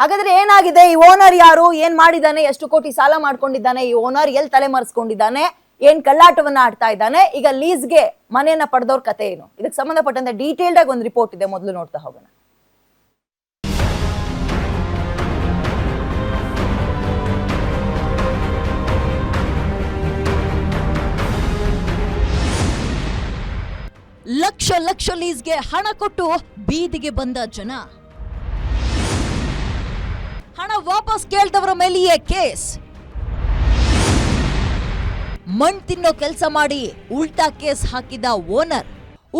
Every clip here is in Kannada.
ಹಾಗಾದ್ರೆ ಏನಾಗಿದೆ? ಈ ಓನರ್ ಯಾರು? ಏನ್ ಮಾಡಿದಾನೆ ಎಷ್ಟು ಕೋಟಿ ಸಾಲ ಮಾಡ್ಕೊಂಡಿದ್ದಾನೆ? ಈ ಓನರ್ ಎಲ್ಲಿ ತಲೆ ಮರೆಸ್ಕೊಂಡಿದ್ದಾನೆ ಏನ್ ಕಳ್ಳಾಟವನ್ನ ಆಡ್ತಾ ಇದ್ದಾನೆ? ಈಗ ಲೀಸ್ಗೆ ಮನೆಯನ್ನ ಪಡೆದವ್ರ ಕತೆ ಏನು? ಇದಕ್ಕೆ ಸಂಬಂಧಪಟ್ಟಂತೆ ಡೀಟೇಲ್ಡ್ ಆಗಿ ಒಂದು ರಿಪೋರ್ಟ್ ಇದೆ, ಮೊದಲು ನೋಡ್ತಾ ಹೋಗೋಣ. ಲಕ್ಷ ಲಕ್ಷ ಲೀಸ್ಗೆ ಹಣ ಕೊಟ್ಟು ಬೀದಿಗೆ ಬಂದ ಜನ. ಹಣ ವಾಪಸ್ ಕೇಳ್ದವರ ಮೇಲೆಯೇ ಕೇಸ್. ಮಣ್ ತಿನ್ನೋ ಕೆಲಸ ಮಾಡಿ ಉಲ್ಟಾ ಕೇಸ್ ಹಾಕಿದ ಓನರ್.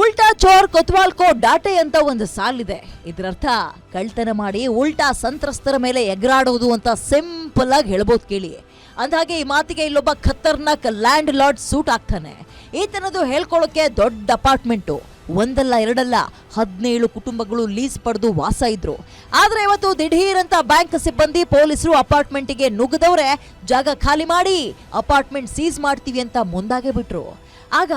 ಉಲ್ಟಾ ಚೋರ್ ಕೊತ್ವಾಲ್ಕೋ ಡಾಟೆ ಅಂತ ಒಂದು ಸಾಲಿದೆ. ಇದರರ್ಥ ಕಳ್ತನ ಮಾಡಿ ಉಲ್ಟಾ ಸಂತ್ರಸ್ತರ ಮೇಲೆ ಎಗರಾಡೋದು ಅಂತ ಸಿಂಪಲ್ ಆಗಿ ಹೇಳ್ಬೋದು ಕೇಳಿ. ಅಂದ್ಹಾಗೆ ಈ ಮಾತಿಗೆ ಇಲ್ಲೊಬ್ಬ ಖತರ್ನಾಕ್ ಲ್ಯಾಂಡ್ ಲಾರ್ಡ್ ಸೂಟ್ ಆಗ್ತಾನೆ. ಈತನದು ಹೇಳ್ಕೊಳ್ಳೋಕೆ ದೊಡ್ಡ ಅಪಾರ್ಟ್ಮೆಂಟು. ಒಂದಲ್ಲ, ಎರಡಲ್ಲ ಹದಿನೇಳು ಕುಟುಂಬಗಳು ಲೀಸ್ ಪಡೆದು ವಾಸ ಇದ್ರು. ಆದರೆ ಇವತ್ತು ದಿಢೀರ್ ಅಂತ ಬ್ಯಾಂಕ್ ಸಿಬ್ಬಂದಿ ಪೊಲೀಸರು ಅಪಾರ್ಟ್ಮೆಂಟಿಗೆ ನುಗ್ಗದವ್ರೆ, ಜಾಗ ಖಾಲಿ ಮಾಡಿ ಅಪಾರ್ಟ್ಮೆಂಟ್ ಸೀಸ್ ಮಾಡ್ತೀವಿ ಅಂತ ಮುಂದಾಗೆ ಬಿಟ್ರು. ಆಗ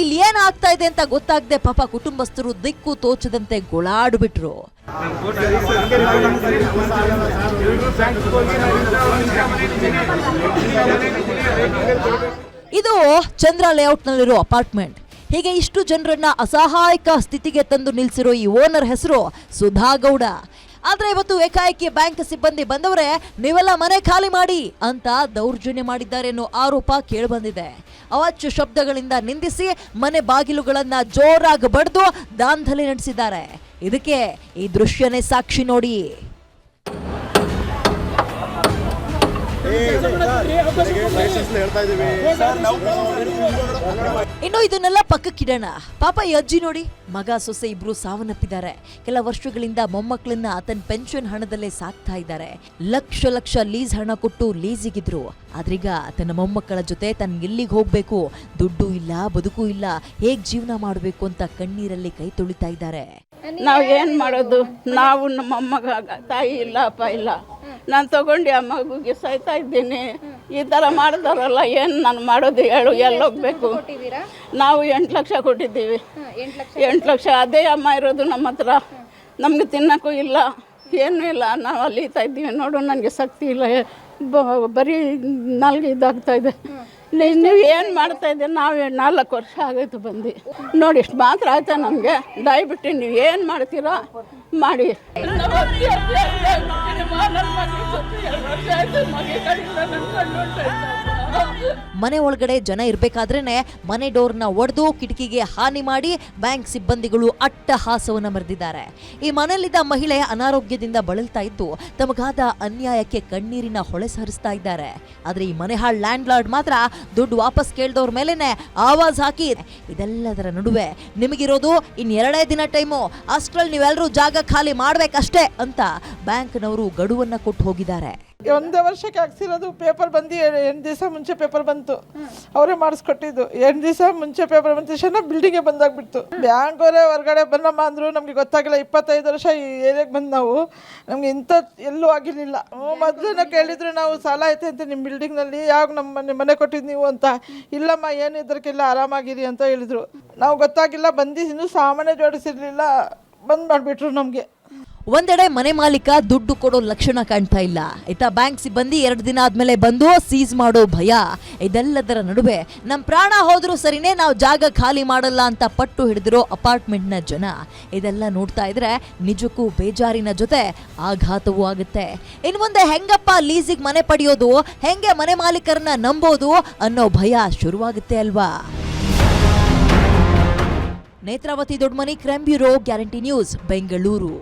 ಇಲ್ಲಿ ಏನಾಗ್ತಾ ಇದೆ ಅಂತ ಗೊತ್ತಾಗದೆ ಪಾಪ ಕುಟುಂಬಸ್ಥರು ದಿಕ್ಕು ತೋಚದಂತೆ ಗೋಳಾಡ್ಬಿಟ್ರು ಇದು ಚಂದ್ರ ಲೇಔಟ್ನಲ್ಲಿರೋ ಅಪಾರ್ಟ್ಮೆಂಟ್. ಹೀಗೆ ಇಷ್ಟು ಜನರನ್ನ ಅಸಹಾಯಕ ಸ್ಥಿತಿಗೆ ತಂದು ನಿಲ್ಲಿಸಿರೋ ಈ ಓನರ್ ಹೆಸರು ಸುಧಾಗೌಡ. ಆದ್ರೆ ಇವತ್ತು ಏಕಾಏಕಿ ಬ್ಯಾಂಕ್ ಸಿಬ್ಬಂದಿ ಬಂದವರೇ, ನೀವೆಲ್ಲ ಮನೆ ಖಾಲಿ ಮಾಡಿ ಅಂತ ದೌರ್ಜನ್ಯ ಮಾಡಿದ್ದಾರೆ ಅನ್ನೋ ಆರೋಪ ಕೇಳಿಬಂದಿದೆ. ಅವಾಚ್ಯ ಶಬ್ದಗಳಿಂದ ನಿಂದಿಸಿ ಮನೆ ಬಾಗಿಲುಗಳನ್ನ ಜೋರಾಗಿ ಬಡಿದು ದಾಂಧಲೆ ನಡೆಸಿದ್ದಾರೆ. ಇದಕ್ಕೆ ಈ ದೃಶ್ಯನೇ ಸಾಕ್ಷಿ ನೋಡಿ. ಇನ್ನು ಇದನ್ನೆಲ್ಲ ಪಕ್ಕಕ್ಕಿಡೋಣ ಪಾಪ ಈ ಅಜ್ಜಿ ನೋಡಿ, ಮಗ ಸೊಸೆ ಇಬ್ರು ಸಾವನ್ನಪ್ಪಿದ್ದಾರೆ. ಕೆಲ ವರ್ಷಗಳಿಂದ ಮೊಮ್ಮಕ್ಕಳನ್ನ ತನ್ನ ಪೆನ್ಷನ್ ಹಣದಲ್ಲೇ ಸಾಕ್ತಾ ಇದ್ದಾರೆ. ಲಕ್ಷ ಲಕ್ಷ ಲೀಸ್ ಹಣ ಕೊಟ್ಟು ಲೀಸಿಗಿದ್ರು ಆದ್ರೀಗ ತನ್ನ ಮೊಮ್ಮಕ್ಕಳ ಜೊತೆ ತನ್ನ ಎಲ್ಲಿಗೆ ಹೋಗ್ಬೇಕು? ದುಡ್ಡು ಇಲ್ಲ, ಬದುಕು ಇಲ್ಲ. ಹೇಗ್ ಜೀವನ ಮಾಡಬೇಕು ಅಂತ ಕಣ್ಣೀರಲ್ಲಿ ಕೈ ತೊಳಿತಾ ಇದ್ದಾರೆ. ನಾವ್ ಏನ್ ಮಾಡೋದು? ನಾವು ನಮ್ಮ ಅಮ್ಮಗ ತಾಯಿ ಇಲ್ಲ, ಅಪ್ಪ ಇಲ್ಲ. ನಾನು ತಗೊಂಡು ಆ ಮಗುಗೆ ಸಾಯ್ತಾ ಇದ್ದೀನಿ. ಈ ಥರ ಮಾಡ್ತಾರಲ್ಲ ಏನು ನಾನು ಮಾಡೋದು ಹೇಳು ಎಲ್ಲಿ ಹೋಗ್ಬೇಕು? ನಾವು ಎಂಟು ಲಕ್ಷ ಕೊಟ್ಟಿದ್ದೀವಿ. ಎಂಟು ಲಕ್ಷ. ಅದೇ ಅಮ್ಮ ಇರೋದು ನಮ್ಮ ಹತ್ರ. ನಮಗೆ ತಿನ್ನೋಕ್ಕೂ ಇಲ್ಲ ಏನೂ ಇಲ್ಲ. ನಾವು ಅಲ್ಲಿ ಇದ್ದೀವಿ. ನೋಡು ನನಗೆ ಶಕ್ತಿ ಇಲ್ಲ. ಬರೀ ನಾಲ್ಗೆ ಇದಾಗ್ತಾ ಇದೆ. ನೀವು ಏನು ಮಾಡ್ತಾ ಇದ್ದೀರಿ ನಾವು ನಾಲ್ಕು ವರ್ಷ ಆಗೋಯ್ತು ಬಂದು. ನೋಡಿ, ಇಷ್ಟು ಮಾತ್ರ ಆಯ್ತಾ ನಮಗೆ? ದಯವಿಟ್ಟು ನೀವು ಏನು ಮಾಡ್ತೀರಾ ಮಾಡಿ. ಮನೆ ಒಳಗಡೆ ಜನ ಇರಬೇಕಾದ್ರೇನೆ ಮನೆ ಡೋರ್ನ ಒಡೆದು ಕಿಟಕಿಗೆ ಹಾನಿ ಮಾಡಿ ಬ್ಯಾಂಕ್ ಸಿಬ್ಬಂದಿಗಳು ಅಟ್ಟಹಾಸವನ್ನ ಮರೆದಿದ್ದಾರೆ. ಈ ಮನೆಯಲ್ಲಿದ್ದ ಮಹಿಳೆ ಅನಾರೋಗ್ಯದಿಂದ ಬಳಲ್ತಾ ಇದ್ದು, ತಮಗಾದ ಅನ್ಯಾಯಕ್ಕೆ ಕಣ್ಣೀರಿನ ಹೊಳೆ ಸರಿಸ್ತಾ ಇದ್ದಾರೆ. ಆದರೆ ಈ ಮನೆ ಹಾಳ್ ಲ್ಯಾಂಡ್ ಲಾರ್ಡ್ ಮಾತ್ರ ದುಡ್ಡು ವಾಪಸ್ ಕೇಳ್ದವ್ರ ಮೇಲೆನೆ ಆವಾಜ್ ಹಾಕಿ ಇದೆಲ್ಲದರ ನಡುವೆ ನಿಮಗಿರೋದು ಇನ್ನೆರಡೇ ದಿನ ಟೈಮು, ಅಷ್ಟರಲ್ಲಿ ನೀವೆಲ್ಲರೂ ಜಾಗ ಖಾಲಿ ಮಾಡ್ಬೇಕಷ್ಟೇ ಅಂತ ಬ್ಯಾಂಕ್ನವರು ಗಡುವನ್ನು ಕೊಟ್ಟು ಹೋಗಿದ್ದಾರೆ. ಒಂದೇ ವರ್ಷಕ್ಕೆ ಹಾಕ್ಸಿರೋದು ಪೇಪರ್ ಬಂದು ಎಂಟು ದಿವಸ ಮುಂಚೆ ಪೇಪರ್ ಬಂತು. ಅವರೇ ಮಾಡಿಸ್ಕೊಟ್ಟಿದ್ದು. ಎಂಟು ದಿವಸ ಮುಂಚೆ ಪೇಪರ್ ಬಂದ ತಕ್ಷಣ ಬಿಲ್ಡಿಂಗೇ ಬಂದಾಗ್ಬಿಡ್ತು. ಬ್ಯಾಂಕ್ ಅವರೇ ಹೊರಗಡೆ ಬನ್ನಮ್ಮ ಅಂದ್ರು ನಮಗೆ ಗೊತ್ತಾಗಿಲ್ಲ. ಇಪ್ಪತ್ತೈದು ವರ್ಷ ಈ ಏರಿಯಾಗೆ ಬಂದು ನಾವು. ನಮ್ಗೆ ಇಂಥ ಎಲ್ಲೂ ಆಗಿರಲಿಲ್ಲ. ಮೊದಲು ಕೇಳಿದ್ರು ನಾವು ಸಾಲ ಐತೆ ಅಂತ ನಿಮ್ಮ ಬಿಲ್ಡಿಂಗ್ನಲ್ಲಿ ಯಾವಾಗ ನಮ್ಮ ಮನೆ ಕೊಟ್ಟಿದ್ದು ನೀವು ಅಂತ. ಇಲ್ಲಮ್ಮ, ಏನು ಆರಾಮಾಗಿರಿ ಅಂತ ಹೇಳಿದ್ರು. ನಾವು ಗೊತ್ತಾಗಿಲ್ಲ. ಬಂದು ಇನ್ನೂ ಸಾಮಾನ್ಯ ಜೋಡಿಸಿರ್ಲಿಲ್ಲ. ಬಂದ್ ಮಾಡಿಬಿಟ್ರು ನಮಗೆ. ಒಂದೆಡೆ ಮನೆ ಮಾಲೀಕ ದುಡ್ಡು ಕೊಡೋ ಲಕ್ಷಣ ಕಾಣ್ತಾ ಇಲ್ಲ. ಇತ್ತ ಬ್ಯಾಂಕ್ ಸಿಬ್ಬಂದಿ ಎರಡು ದಿನ ಆದ್ಮೇಲೆ ಬಂದು ಸೀಸ್ ಮಾಡೋ ಭಯ. ಇದೆಲ್ಲದರ ನಡುವೆ ನಮ್ಮ ಪ್ರಾಣ ಹೋದ್ರೂ ಸರಿನೇ ನಾವು ಜಾಗ ಖಾಲಿ ಮಾಡಲ್ಲ ಅಂತ ಪಟ್ಟು ಹಿಡಿದಿರೋ ಅಪಾರ್ಟ್ಮೆಂಟ್ನ ಜನ. ಇದೆಲ್ಲ ನೋಡ್ತಾ ಇದ್ರೆ ನಿಜಕ್ಕೂ ಬೇಜಾರಿನ ಜೊತೆ ಆಘಾತವೂ ಆಗುತ್ತೆ. ಇನ್ನು ಮುಂದೆ ಹೆಂಗಪ್ಪ ಲೀಸಿಗೆ ಮನೆ ಪಡೆಯೋದು, ಹೆಂಗೆ ಮನೆ ಮಾಲೀಕರನ್ನ ನಂಬೋದು ಅನ್ನೋ ಭಯ ಶುರುವಾಗುತ್ತೆ ಅಲ್ವಾ? Netravati Dodmani crime bureau, guarantee news, Bengaluru.